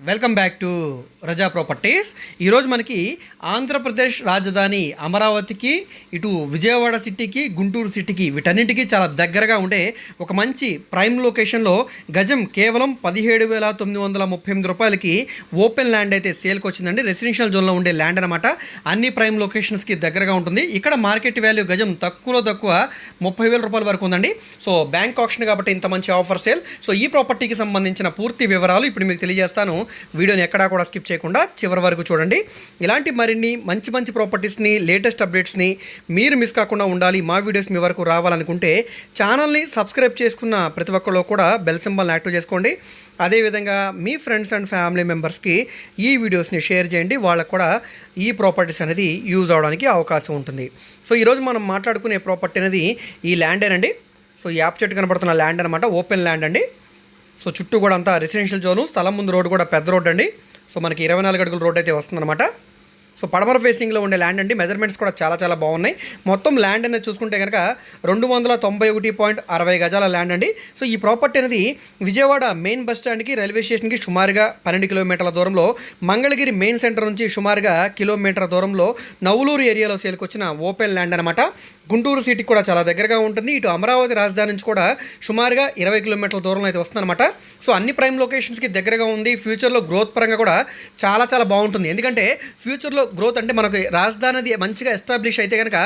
Welcome back to Raza properties. ఈరోజు మనకి ఆంధ్రప్రదేశ్ రాజధాని అమరావతికి ఇటు విజయవాడ సిటీకి గుంటూరు సిటీకి వీటన్నింటికి చాలా దగ్గరగా ఉండే ఒక మంచి ప్రైమ్ లొకేషన్లో గజం కేవలం పదిహేడు వేల తొమ్మిది వందల ముప్పై ఎనిమిది రూపాయలకి ఓపెన్ ల్యాండ్ అయితే సేల్కి వచ్చిందండి. రెసిడెన్షియల్ జోన్లో ఉండే ల్యాండ్ అనమాట అన్ని ప్రైమ్ లొకేషన్స్కి దగ్గరగా ఉంటుంది. ఇక్కడ మార్కెట్ వాల్యూ గజం తక్కువలో తక్కువ ముప్పై వేల రూపాయల వరకు ఉందండి. సో బ్యాంక్ ఆప్షన్ కాబట్టి ఇంత మంచి ఆఫర్ సేల్. సో ఈ ప్రాపర్టీకి సంబంధించిన పూర్తి వివరాలు ఇప్పుడు మీకు తెలియజేస్తాను. వీడియోని ఎక్కడా కూడా స్కిప్ చేయకుండా చివరి వరకు చూడండి. ఇలాంటి మరిన్ని మంచి మంచి ప్రాపర్టీస్ని లేటెస్ట్ అప్డేట్స్ని మీరు మిస్ కాకుండా ఉండాలి మా వీడియోస్ మీ వరకు రావాలనుకుంటే ఛానల్ని సబ్స్క్రైబ్ చేసుకున్న ప్రతి ఒక్కళ్ళు కూడా బెల్ సింబల్ని యాక్టివ్ చేసుకోండి. అదేవిధంగా మీ ఫ్రెండ్స్ అండ్ ఫ్యామిలీ మెంబర్స్కి ఈ వీడియోస్ని షేర్ చేయండి. వాళ్ళకు కూడా ఈ ప్రాపర్టీస్ అనేది యూజ్ అవడానికి అవకాశం ఉంటుంది. సో ఈరోజు మనం మాట్లాడుకునే ప్రాపర్టీ అనేది ఈ ల్యాండేనండి. సో ఈ యాప్ చెట్టు కనబడుతున్న ల్యాండ్ అనమాట ఓపెన్ ల్యాండ్ అండి. సో చుట్టూ కూడా అంతా రెసిడెన్షియల్ జోను స్థలం ముందు రోడ్డు కూడా పెద్ద రోడ్ అండి సో మనకి ఇరవై నాలుగు అడుగుల రోడ్ అయితే వస్తుందన్నమాట. సో పడమర ఫేసింగ్లో ఉండే ల్యాండ్ అండి. మెజర్మెంట్స్ కూడా చాలా చాలా బాగున్నాయి. మొత్తం ల్యాండ్ అనేది చూసుకుంటే కనుక రెండు వందల తొంభై ఒకటి పాయింట్ అరవై గజాల ల్యాండ్ అండి. సో ఈ ప్రాపర్టీ అనేది విజయవాడ మెయిన్ బస్ స్టాండ్కి రైల్వే స్టేషన్కి సుమారుగా పన్నెండు కిలోమీటర్ల దూరంలో మంగళగిరి మెయిన్ సెంటర్ నుంచి సుమారుగా కిలోమీటర్ దూరంలో నవ్వులూరు ఏరియాలో సేల్కి వచ్చిన ఓపెన్ ల్యాండ్ అనమాట గుంటూరు సిటీకి కూడా చాలా దగ్గరగా ఉంటుంది. ఇటు అమరావతి రాజధాని నుంచి కూడా సుమారుగా ఇరవై కిలోమీటర్ల దూరంలో అయితే వస్తుందన్నమాట. సో అన్ని ప్రైమ్ లొకేషన్స్కి దగ్గరగా ఉంది. ఫ్యూచర్లో గ్రోత్ పరంగా కూడా చాలా చాలా బాగుంటుంది. ఎందుకంటే ఫ్యూచర్లో గ్రోత్ అంటే మనకి రాజధాని అది మంచిగా ఎస్టాబ్లిష్ అయితే కనుక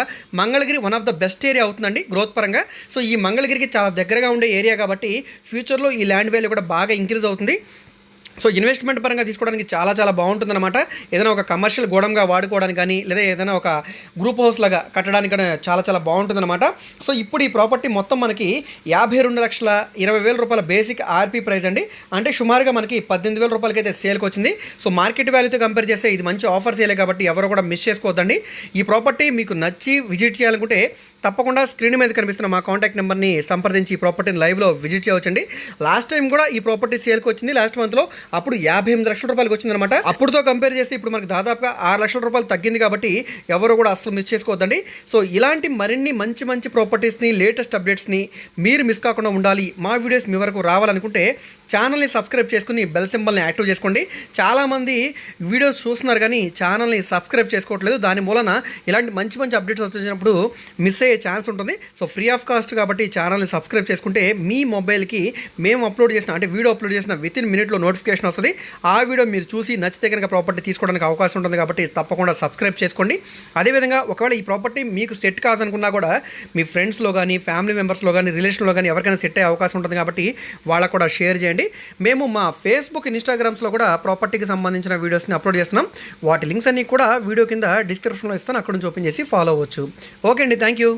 Mangalagiri one of the best area అవుతుందండి గ్రోత్ పరంగా. సో ఈ మంగళగిరికి చాలా దగ్గరగా ఉండే ఏరియా కాబట్టి ఫ్యూచర్లో ఈ ల్యాండ్ వాల్యూ కూడా బాగా ఇంక్రీజ్ అవుతుంది. సో ఇన్వెస్ట్మెంట్ పరంగా తీసుకోవడానికి చాలా చాలా బాగుంటుందన్నమాట. ఏదైనా ఒక కమర్షియల్ గోడంగా వాడుకోవడానికి కానీ లేదా ఏదైనా ఒక గ్రూప్ హౌస్ లాగా కట్టడానికి కానీ చాలా చాలా బాగుంటుందన్నమాట. సో ఇప్పుడు ఈ ప్రాపర్టీ మొత్తం మనకి యాభై రెండు లక్షల ఇరవై వేల రూపాయల బేసిక్ ఆర్పీ ప్రైస్ అండి. అంటే సుమారుగా మనకి పద్దెనిమిది వేల రూపాయలకి అయితే సేల్కి వచ్చింది. సో మార్కెట్ వాల్యూతో కంపేర్ చేస్తే ఇది మంచి ఆఫర్ సేలే కాబట్టి ఎవరు కూడా మిస్ చేసుకోవద్దండి. ఈ ప్రాపర్టీ మీకు నచ్చి విజిట్ చేయాలనుకుంటే తప్పకుండా స్క్రీన్ మీద కనిపిస్తున్న మా కాంటాక్ట్ నెంబర్ని సంప్రదించి ఈ ప్రాపర్టీని లైవ్లో విజిట్ చేయవచ్చండి. లాస్ట్ టైం కూడా ఈ ప్రాపర్టీ సేల్కి వచ్చింది. లాస్ట్ మంత్లో అప్పుడు యాభై ఎనిమిది లక్షల రూపాయలకి వచ్చిందనమాట అప్పుడుతో కంపేర్ చేసి ఇప్పుడు మనకి దాదాపుగా ఆరు లక్షల రూపాయలు తగ్గింది కాబట్టి ఎవరు కూడా అసలు మిస్ చేసుకోవద్దండి. సో ఇలాంటి మరిన్ని మంచి మంచి ప్రాపర్టీస్ని లేటెస్ట్ అప్డేట్స్ని మీరు మిస్ కాకుండా ఉండాలి. మా వీడియోస్ మీ వరకు రావాలనుకుంటే ఛానల్ని సబ్స్క్రైబ్ చేసుకుని బెల్ సింబల్ని యాక్టివ్ చేసుకోండి. చాలామంది వీడియోస్ చూస్తున్నారు కానీ ఛానల్ని సబ్స్క్రైబ్ చేసుకోవట్లేదు. దాని మూలన ఇలాంటి మంచి మంచి అప్డేట్స్ వచ్చినప్పుడు మిస్ అయ్యే ఛాన్స్ ఉంటుంది. సో ఫ్రీ ఆఫ్ కాస్ట్ కాబట్టి ఛానల్ని సబ్స్క్రైబ్ చేసుకుంటే మీ మొబైల్కి మేము అప్లోడ్ చేసిన అంటే వీడియో అప్లోడ్ చేసిన విత్ ఇన్ మినిట్లో నోటిఫికేషన్ నోటిఫికేషన్ వస్తుంది. ఆ వీడియో మీరు చూసి నచ్చితే కనుక ప్రాపర్టీ తీసుకోవడానికి అవకాశం ఉంటుంది కాబట్టి తప్పకుండా సబ్స్క్రైబ్ చేసుకోండి. అదేవిధంగా ఒకవేళ ఈ ప్రాపర్టీ మీకు సెట్ కాదనుకున్నా కూడా మీ ఫ్రెండ్స్లో కానీ ఫ్యామిలీ మెంబర్స్లో కానీ రిలేషన్లో కానీ ఎవరికైనా సెట్ అయ్యే అవకాశం ఉంటుంది కాబట్టి వాళ్ళకు కూడా షేర్ చేయండి. మేము మా ఫేస్బుక్ ఇన్స్టాగ్రామ్స్లో కూడా ప్రాపర్టీకి సంబంధించిన వీడియోస్ని అప్లోడ్ చేస్తున్నాం. వాటి లింక్స్ అన్ని కూడా వీడియో కింద డిస్క్రిప్షన్లో ఇస్తాను. అక్కడ నుంచి ఓపెన్ చేసి ఫాలో అవ్వచ్చు. ఓకే అండి. Thank you